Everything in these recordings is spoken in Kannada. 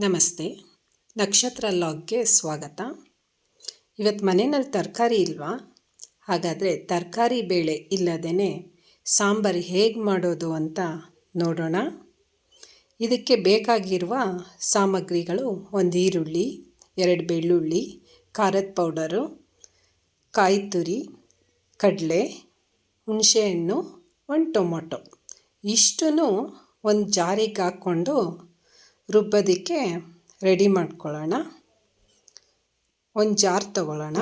ನಮಸ್ತೆ. ನಕ್ಷತ್ರ ಲಾಗ್ಗೆ ಸ್ವಾಗತ. ಇವತ್ತು ಮನೆಯಲ್ಲಿ ತರಕಾರಿ ಇಲ್ವಾ? ಹಾಗಾದರೆ ತರಕಾರಿ ಬೇಳೆ ಇಲ್ಲದೇ ಸಾಂಬಾರು ಹೇಗೆ ಮಾಡೋದು ಅಂತ ನೋಡೋಣ. ಇದಕ್ಕೆ ಬೇಕಾಗಿರುವ ಸಾಮಗ್ರಿಗಳು ಒಂದು ಈರುಳ್ಳಿ, ಎರಡು ಬೆಳ್ಳುಳ್ಳಿ, ಖಾರದ ಪೌಡರು ಕಾಯಿ ತುರಿ ಕಡಲೆ, ಹುಣಸೆಹಣ್ಣು, ಒಂದು ಟೊಮೊಟೊ. ಇಷ್ಟನ್ನು ಒಂದು ಜಾರಿಗೆ ಹಾಕ್ಕೊಂಡು ರುಬ್ಬೋದಕ್ಕೆ ರೆಡಿ ಮಾಡ್ಕೊಳ್ಳೋಣ. ಒಂದು ಜಾರ್ ತಗೊಳ್ಳೋಣ.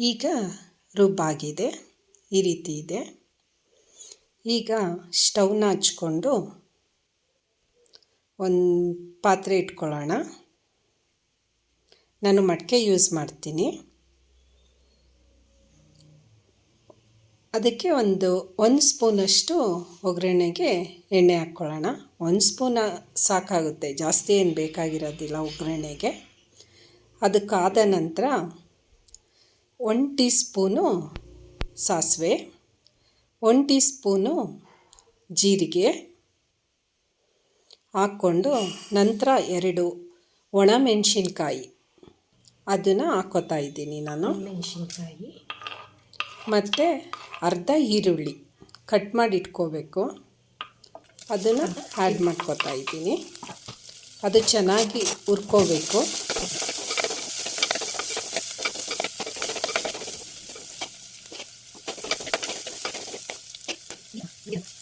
ಈಗ ರುಬ್ಬಾಗಿದೆ. ಈ ರೀತಿ ಇದೆ. ಈಗ ಸ್ಟವ್ನ ಹಚ್ಕೊಂಡು ಒಂದು ಪಾತ್ರೆ ಇಟ್ಕೊಳ್ಳೋಣ. ನಾನು ಮಡಿಕೆ ಯೂಸ್ ಮಾಡ್ತೀನಿ. ಅದಕ್ಕೆ ಒಂದು ಒಂದು ಸ್ಪೂನಷ್ಟು ಒಗ್ಗರಣೆಗೆ ಎಣ್ಣೆ ಹಾಕ್ಕೊಳ್ಳೋಣ. ಒಂದು ಸ್ಪೂನ ಸಾಕಾಗುತ್ತೆ, ಜಾಸ್ತಿ ಏನು ಬೇಕಾಗಿರೋದಿಲ್ಲ ಒಗ್ಗರಣೆಗೆ. ಅದಕ್ಕಾದ ನಂತರ ಒನ್ ಟೀ ಸ್ಪೂನು ಸಾಸಿವೆ ಒನ್ ಟೀ ಸ್ಪೂನು ಜೀರಿಗೆ ಹಾಕ್ಕೊಂಡು ನಂತರ ಎರಡು ಒಣಮೆಣಸಿನ್ಕಾಯಿ ಅದನ್ನು ಹಾಕೋತಾ ಇದ್ದೀನಿ ನಾನು. ಮೆಣಸಿನ್ಕಾಯಿ ಮತ್ತು ಅರ್ಧ ಈರುಳ್ಳಿ ಕಟ್ ಮಾಡಿ ಇಟ್ಕೋಬೇಕು. ಅದನ್ನು ಆ್ಯಡ್ ಮಾಡ್ಕೋತಾ ಇದ್ದೀನಿ. ಅದು ಚೆನ್ನಾಗಿ ಹುರ್ಕೋಬೇಕು.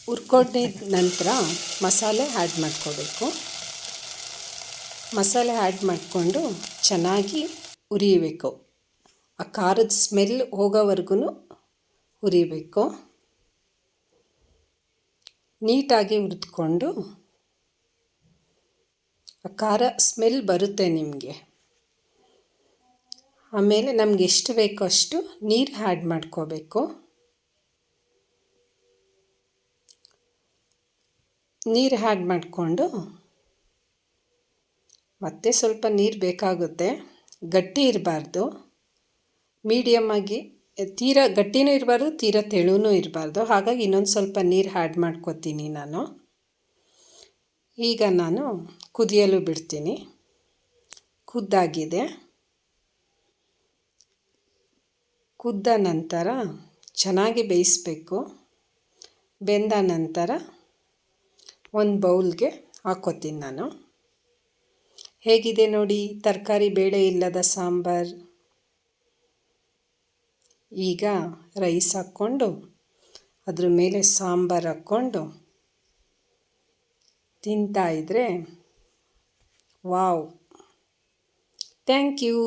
ಹುರ್ಕೊಂಡಿದ ನಂತರ ಮಸಾಲೆ ಆ್ಯಡ್ ಮಾಡ್ಕೋಬೇಕು. ಮಸಾಲೆ ಆ್ಯಡ್ ಮಾಡಿಕೊಂಡು ಚೆನ್ನಾಗಿ ಹುರಿಯಬೇಕು ಆ ಖಾರದ ಸ್ಮೆಲ್ ಹೋಗೋವರೆಗೂ ಹುರಿಬೇಕು ನೀಟಾಗಿ ಹುರಿದ್ಕೊಂಡು ಆ ಖಾರ ಸ್ಮೆಲ್ ಬರುತ್ತೆ ನಿಮಗೆ. ಆಮೇಲೆ ನಮ್ಗೆ ಎಷ್ಟು ಬೇಕೋ ಅಷ್ಟು ನೀರು ಆ್ಯಡ್ ಮಾಡ್ಕೋಬೇಕು. ನೀರು ಹ್ಯಾಡ್ ಮಾಡಿಕೊಂಡು ಮತ್ತೆ ಸ್ವಲ್ಪ ನೀರು ಬೇಕಾಗುತ್ತೆ. ಗಟ್ಟಿ ಇರಬಾರ್ದು. ಮೀಡಿಯಮ್ಮಾಗಿ ತೀರ ಗಟ್ಟಿನೂ ಇರಬಾರ್ದು, ತೀರ ತೆಳುವೂ ಇರಬಾರ್ದು. ಹಾಗಾಗಿ ಇನ್ನೊಂದು ಸ್ವಲ್ಪ ನೀರು ಹ್ಯಾಡ್ ಮಾಡ್ಕೋತೀನಿ ನಾನು. ಈಗ ನಾನು ಕುದಿಯಲು ಬಿಡ್ತೀನಿ. ಕುದ್ದಾಗಿದೆ. ಕುದ್ದ ನಂತರ ಚೆನ್ನಾಗಿ ಬೇಯಿಸ್ಬೇಕು. ಬೆಂದ ನಂತರ ಒಂದು ಬೌಲ್ಗೆ ಹಾಕ್ಕೋತೀನಿ ನಾನು. ಹೇಗಿದೆ ನೋಡಿ, ತರಕಾರಿ ಬೇಳೆ ಇಲ್ಲದ ಸಾಂಬಾರ್. ಈಗ ರೈಸ್ ಹಾಕ್ಕೊಂಡು, ಅದ್ರ ಮೇಲೆ ಸಾಂಬಾರು ಹಾಕ್ಕೊಂಡು ತಿಂತಾಯಿದ್ರೆ ವಾವ್. Thank you.